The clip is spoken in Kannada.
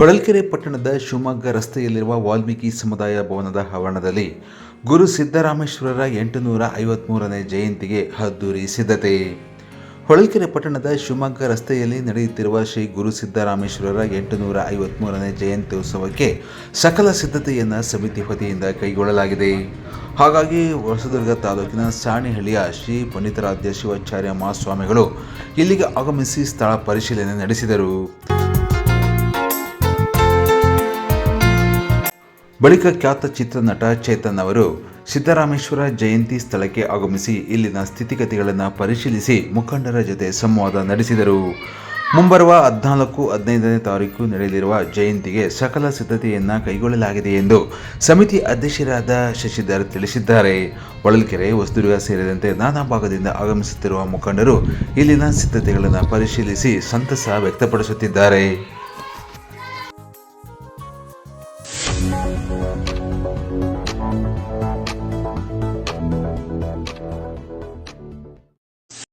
ಹೊಳಲ್ಕೆರೆ ಪಟ್ಟಣದ ಶಿವಮೊಗ್ಗ ರಸ್ತೆಯಲ್ಲಿರುವ ವಾಲ್ಮೀಕಿ ಸಮುದಾಯ ಭವನದ ಆವರಣದಲ್ಲಿ ಗುರು ಸಿದ್ದರಾಮೇಶ್ವರರ ಎಂಟುನೂರ ಐವತ್ಮೂರನೇ ಜಯಂತಿಗೆ ಅದ್ದೂರಿ ಸಿದ್ಧತೆ. ಹೊಳಲ್ಕೆರೆ ಪಟ್ಟಣದ ಶಿವಮೊಗ್ಗ ರಸ್ತೆಯಲ್ಲಿ ನಡೆಯುತ್ತಿರುವ ಶ್ರೀ ಗುರು ಸಿದ್ದರಾಮೇಶ್ವರರ ಎಂಟುನೂರ ಐವತ್ಮೂರನೇ ಜಯಂತಿ ಉತ್ಸವಕ್ಕೆ ಸಕಲ ಸಿದ್ಧತೆಯನ್ನು ಸಮಿತಿ ವತಿಯಿಂದ ಕೈಗೊಳ್ಳಲಾಗಿದೆ. ಹಾಗಾಗಿ ಹೊಸದುರ್ಗ ತಾಲೂಕಿನ ಸಾಣಿಹಳ್ಳಿಯ ಶ್ರೀ ಪಂಡಿತರಾಧ್ಯ ಶಿವಾಚಾರ್ಯ ಮಹಾಸ್ವಾಮಿಗಳು ಇಲ್ಲಿಗೆ ಆಗಮಿಸಿ ಸ್ಥಳ ಪರಿಶೀಲನೆ ನಡೆಸಿದರು. ಬಳಿಕ ಖ್ಯಾತ ಚಿತ್ರನಟ ಚೇತನ್ ಅವರು ಸಿದ್ದರಾಮೇಶ್ವರ ಜಯಂತಿ ಸ್ಥಳಕ್ಕೆ ಆಗಮಿಸಿ ಇಲ್ಲಿನ ಸ್ಥಿತಿಗತಿಗಳನ್ನು ಪರಿಶೀಲಿಸಿ ಮುಖಂಡರ ಜೊತೆ ಸಂವಾದ ನಡೆಸಿದರು. ಮುಂಬರುವ ಹದಿನಾಲ್ಕು, ಹದಿನೈದನೇ ತಾರೀಕು ನಡೆಯಲಿರುವ ಜಯಂತಿಗೆ ಸಕಲ ಸಿದ್ಧತೆಯನ್ನು ಕೈಗೊಳ್ಳಲಾಗಿದೆ ಎಂದು ಸಮಿತಿ ಅಧ್ಯಕ್ಷರಾದ ಶಶಿಧರ್ ತಿಳಿಸಿದ್ದಾರೆ. ಹೊಳಲ್ಕೆರೆ, ಹೊಸದುರ್ಗ ಸೇರಿದಂತೆ ನಾನಾ ಭಾಗದಿಂದ ಆಗಮಿಸುತ್ತಿರುವ ಮುಖಂಡರು ಇಲ್ಲಿನ ಸಿದ್ಧತೆಗಳನ್ನು ಪರಿಶೀಲಿಸಿ ಸಂತಸ ವ್ಯಕ್ತಪಡಿಸುತ್ತಿದ್ದಾರೆ. Thank you.